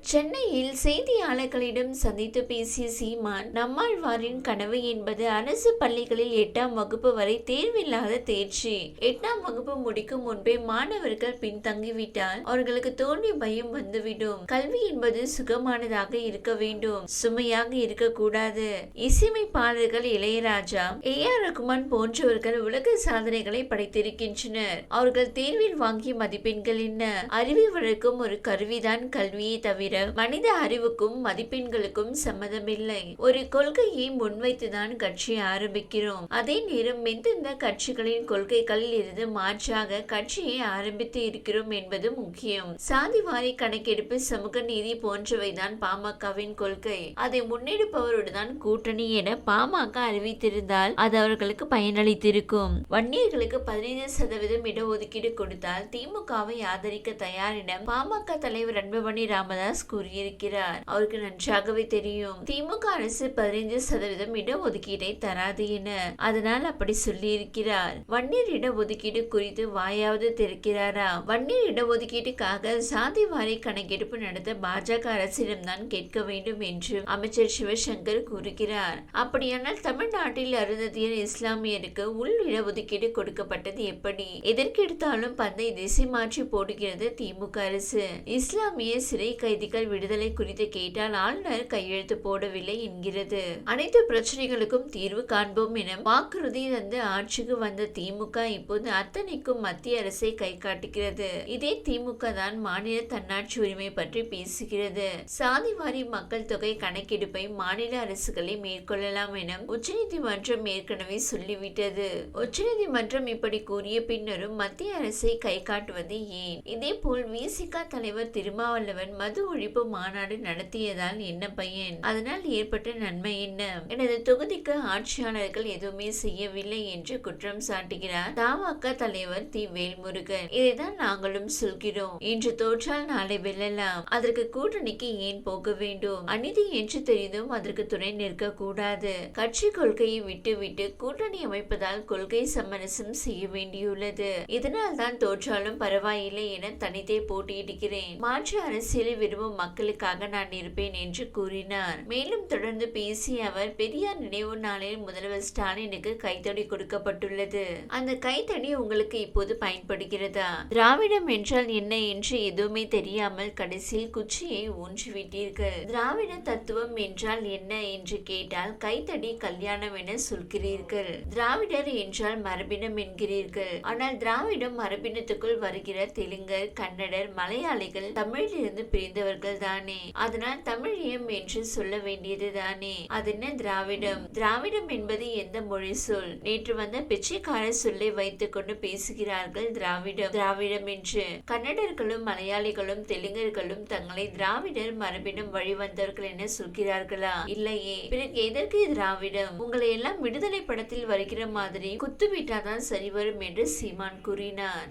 சென்னையில் செய்தியாளர்களிடம் சந்தித்து பேசிய சீமான் நம்மாழ்வாரின் கனவு என்பது அரசு பள்ளிகளில் எட்டாம் வகுப்பு வரை தேர்வில்லாத தேர்ச்சி. எட்டாம் வகுப்பு முடிக்கும் முன்பே மாணவர்கள் பின்தங்கிவிட்டால் அவர்களுக்கு தோல்வி பயம் வந்துவிடும். கல்வி என்பது சுகமானதாக இருக்க வேண்டும். சுமையாக இருக்கக்கூடாது. இசையமைப்பாளர்கள் இளையராஜா ஏ. ஆர். ரகுமான் போன்றவர்கள் உலக சாதனைகளை படைத்திருக்கின்றனர். அவர்கள் தேர்வில் வாங்கிய மதிப்பெண்கள் என்ன? அறிவை வளர்க்கும் ஒரு கருவிதான் கல்வியை தவிர மனித அறிவுக்கும் மதிப்பெண்களுக்கும் சம்மதமில்லை ஒரு கொள்கையை முன்வைத்துதான் கட்சி ஆரம்பிக்கிறோம். அதே நேரம் எந்தெந்த கட்சிகளின் கொள்கைகளில் இருந்து மாற்றாக கட்சியை ஆரம்பித்து இருக்கிறோம் என்பது முக்கியம். சாதிவாரி கணக்கெடுப்பு சமூக நீதி போன்றவைதான் பாமகவின் கொள்கை. அதை முன்னெடுப்பவருடன் கூட்டணி என பாமக அறிவித்திருந்தால் அது அவர்களுக்கு பயனளித்திருக்கும். வன்னியர்களுக்கு பதினைந்து சதவீதம் இடஒதுக்கீடு கொடுத்தால் திமுகவை ஆதரிக்க தயார் என பாமக தலைவர் அன்புமணி ராமதாஸ் கூறியிருக்கிறார். அவருக்கு நன்றாகவே தெரியும். திமுக அரசு பதினைந்து சதவீதம் இடஒதுக்கீட்டை தராது என அதனால் அப்படி சொல்லியிருக்கிறார். வன்னியர் இடஒதுக்கீடு குறித்து வாயாவது திறக்கிறாரா? வன்னியர் இடஒதுக்கீட்டுக்காக சாதி வாரி கணக்கெடுப்பு நடத்த பாஜக அரசிடம்தான் கேட்க வேண்டும் என்று அமைச்சர் சிவசங்கர் கூறுகிறார். அப்படியானால் தமிழ்நாட்டில் அருந்ததியர் இஸ்லாமியருக்கு உள் இடஒதுக்கீடு கொடுக்கப்பட்டது எப்படி? எதற்கெடுத்தாலும் பந்தை திசை மாற்றி போடுகிறது திமுக அரசு. இஸ்லாமிய சிறை கைது கைதிகள் விடுதலை குறித்து கேட்டால் ஆளுநர் கையெழுத்து போடவில்லை என்கிறது. அனைத்து பிரச்சனைகளுக்கும் தீர்வு காண்போம் என வாக்குறுதி தந்து ஆட்சிக்கு வந்த திமுக இப்போது அத்தனைக்கும் மத்திய அரசை கை காட்டுகிறது. இதே திமுக தான் மாநில தன்னாட்சி உரிமை பற்றி பேசுகிறது. சாதிவாரி மக்கள் தொகை கணக்கெடுப்பை மாநில அரசுகளை மேற்கொள்ளலாம் என உச்சநீதிமன்றம் ஏற்கனவே சொல்லிவிட்டது. உச்சநீதிமன்றம் இப்படி கூறிய பின்னரும் மத்திய அரசை கை காட்டுவது ஏன்? இதே போல் விசிக தலைவர் திருமாவளவன் மது ஒழிப்பு மாநாடு நடத்தியதால் என்ன பயன்? அதனால் ஏற்பட்ட நன்மை என்ன? எனது தொகுதிக்கு ஆட்சியாளர்கள் எதுவுமே செய்யவில்லை என்று குற்றம் சாட்டுகிறார் தமாக தலைவர் தி. வேல்முருகன். இதைதான் நாங்களும் சொல்கிறோம். இன்று தோற்றால் நாளை வெல்லலாம். அதற்கு கூட்டணிக்கு ஏன் போக வேண்டும்? அநீதி என்று தெரிந்தும் அதற்கு துணை நிற்க கூடாது கட்சி கொள்கையை விட்டுவிட்டு கூட்டணி அமைப்பதால் கொள்கை சமரசம் செய்ய வேண்டியுள்ளது. இதனால் தான் தோற்றாலும் பரவாயில்லை என தனித்தே போட்டியிடுகிறேன். மாற்று அரசியலை விரும்பும் மக்களுக்காக நான் இருப்பேன் என்று கூறினார். மேலும் தொடர்ந்து பேசிய அவர் பெரியார் நினைவு நாளில் முதல்வர் ஸ்டாலினுக்கு கைத்தடி கொடுக்கப்பட்டுள்ளது. அந்த கைத்தடி உங்களுக்கு இப்போது பயன்படுகிறதா? திராவிடம் என்றால் என்ன என்று எதுவுமே தெரியாமல் கடைசியில் குச்சியை ஊன்றிவிட்டீர்கள். திராவிட தத்துவம் என்றால் என்ன என்று கேட்டால் கைத்தடி கல்யாணம் என சொல்கிறீர்கள். திராவிடர் என்றால் மரபினம் என்கிறீர்கள். ஆனால் திராவிடம் மரபினத்துக்குள் வருகிற தெலுங்கர் கன்னடர் மலையாளிகள் தமிழிலிருந்து சேர்ந்தவர்கள் தானே. அதனால் தமிழியம் என்று சொல்ல வேண்டியது தானே. அது என்ன திராவிடம்? திராவிடம் என்பது எந்த மொழி சொல்? நேற்று வந்த பிச்சைக்கார சொல்லை வைத்துக் கொண்டு பேசுகிறார்கள் திராவிடம். திராவிடம் என்று. கன்னடர்களும் மலையாளிகளும் தெலுங்கர்களும் தங்களை திராவிடர் மரபினம் வழிவந்தவர்கள் என சொல்கிறார்களா? இல்லையே. பிறகு எதற்கு திராவிடம்? உங்களை எல்லாம் விடுதலை படத்தில் வருகிற மாதிரி குத்துவிட்டாதான் சரி வரும் என்று சீமான் கூறினார்.